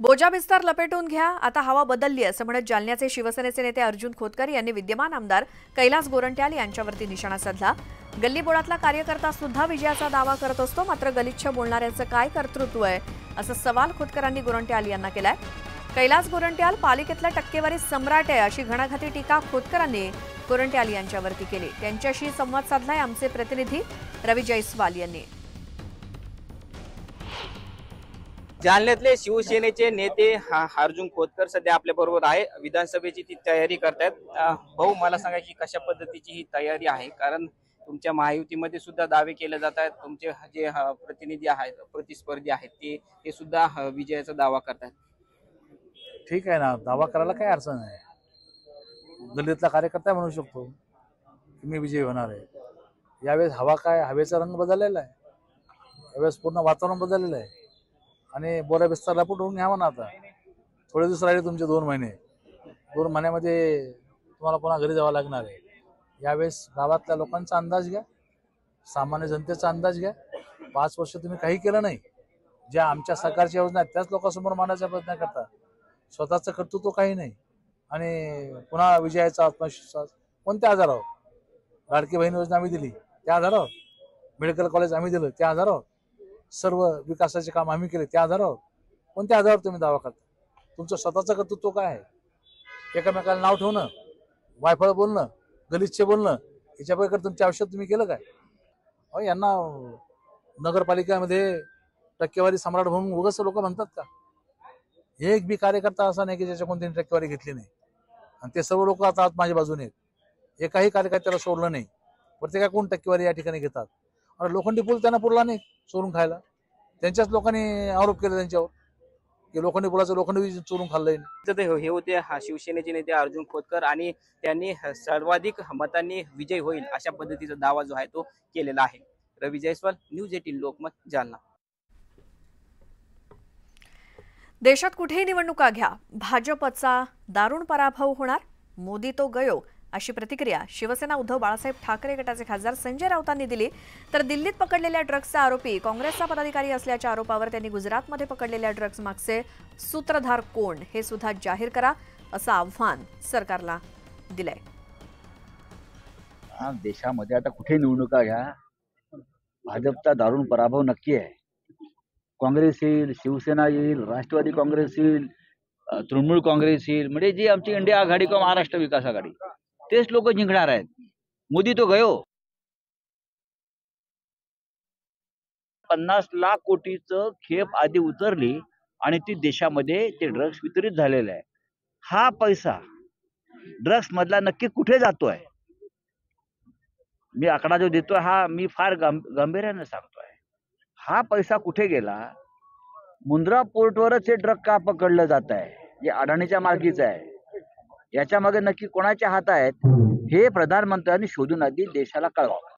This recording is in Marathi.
बोजा विस्तार लपेटून घ्या. आता हवा बदलली असं म्हणत जालन्याचे शिवसेनेचे नेते अर्जुन खोतकर यांनी विद्यमान आमदार कैलास गोरंट्याल यांच्यावरती निशाणा साधला. गल्लीबोळातला कार्यकर्ता सुद्धा विजयाचा दावा करत असतो मात्र गलिच्छ बोलणाऱ्यांचं काय कर्तृत्व आहे असा सवाल खोतकरांनी गोरंट्याल यांना केलाय. कैलास गोरंट्याल पालिकेतल्या टक्केवारी सम्राट आहे अशी घणाघाती टीका खोतकरांनी गोरंट्याल यांच्यावरती केली. त्यांच्याशी संवाद साधलाय आमचे प्रतिनिधी रवी जयस्वाल यांनी. जालन्यातले शिवसेनेचे नेते हा- अर्जुन खोतकर सध्या आपल्या बरोबर आहे. विधानसभेची ती तयारी करतायत. भाऊ मला सांगा की कशा पद्धतीची ही तयारी आहे? कारण तुमच्या महायुतीमध्ये सुद्धा दावे केले जात आहेत. तुमचे जे प्रतिनिधी आहेत प्रतिस्पर्धी आहेत ते ते सुद्धा विजयाचा दावा करतात ठीक आहे ना. दावा करायला काय अडचण आहे? दलितला कार्यकर्ता म्हणू शकतो की मी विजयी होणार आहे. यावेळेस हवा काय हवेचा रंग बदललेला आहे. यावेळेस पूर्ण वातावरण बदललेलं आहे. आणि बोला बिस्तार लपूट होऊन घ्यावा ना आता. थोडे दिवस राहिले तुमचे दोन महिने. दोन महिन्यामध्ये तुम्हाला पुन्हा घरी जावं लागणार आहे. यावेळेस गावातल्या लोकांचा अंदाज घ्या. सामान्य जनतेचा अंदाज घ्या. पाच वर्ष तुम्ही काही केलं नाही. ज्या आमच्या सरकारच्या योजना आहेत त्याच लोकांसमोर मांडायचा प्रयत्न करता. स्वतःचं कर्तृत्व काही नाही. आणि पुन्हा विजयाचा आत्मविश्वास कोणत्या आधारावर? लाडकी बहीण योजना आम्ही दिली त्या आधारावर. मेडिकल कॉलेज आम्ही दिलं त्या आधारावर. सर्व विकासाचे काम आम्ही केले त्या आधारावर. कोणत्या आधारावर तुम्ही दावा करता. तुमचं स्वतःचं कर्तृत्व काय आहे? एकामेकाला नाव ठेवणं वायफळ बोलणं गलिच्छ बोलणं याच्यापैकी तुमचे आयुष्यात तुम्ही केलं काय? अहो यांना नगरपालिकेमध्ये टक्केवारी सम्राट म्हणून उगाच लोक म्हणतात का? एक बी कार्यकर्ता असा नाही की ज्याच्या कोणत्याने टक्केवारी घेतली नाही. आणि ते सर्व लोक आता माझ्या बाजूने आहेत. एकाही कार्यकर्त्याला सोडलं नाही. प्रत्येका कोण टक्केवारी या ठिकाणी घेतात. आणि लोखंडी पूल त्यांना पुरला नाही चोरून खायला. त्यांच्याच लोकांनी आरोप केले त्यांच्यावर. की लोखंडी पुलाचं लोखंडी चोरून खाल्लंय. ते हे होते हा शिवसेनेचे नेते अर्जुन खोतकर आणि त्यांनी सर्वाधिक मतांनी विजय होईल अशा पद्धतीचा दावा जो आहे तो केलेला आहे. Ravi Jaiswal news eighteen Lokmat Jalna. देशात कुठेही निवडणुका घ्या. भाजपचा दारुण पराभव होणार. मोदी तो गयो. अशी प्रतिक्रिया शिवसेना उद्धव बाळासाहेब ठाकरे गटाचे खासदार संजय राऊतांनी दिली. तर दिल्लीत पकडलेल्या ड्रग्जचा आरोपी काँग्रेसचा पदाधिकारी असल्याच्या आरोपावर त्यांनी गुजरातमध्ये पकडलेल्या ड्रग्ज मागचे सूत्रधार कोण हे सुद्धा जाहीर करा असं आव्हान सरकारला दिलंय. हा देशामध्ये आता कुठे निवडणुका घ्या भाजपचा दारुण पराभव नक्की आहे. काँग्रेस येईल शिवसेना येईल राष्ट्रवादी काँग्रेस येईल तृणमूल काँग्रेस येईल म्हणजे जी आमची इंडिया आघाडी किंवा महाराष्ट्र विकास आघाडी. तेच लोक जिंकणार आहेत. मोदी तो गयो. पन्नास लाख कोटीचं खेप आधी उतरली आणि ती देशामध्ये ते ड्रग्स वितरित झालेलं आहे. हा पैसा ड्रग्स मधला नक्की कुठे जातोय? मी आकडा जो देतोय हा मी फार गांभीर्याने सांगतोय. हा पैसा कुठे गेला? मुंद्रा पोर्टवरच हे ड्रग का पकडलं जात आहे जे अडाणीच्या मार्गीच आहे. याच्या मागे नक्की कोणाच्या हात आहेत हे प्रधानमंत्र्यांनी शोधून आधी देशाला कळवावं.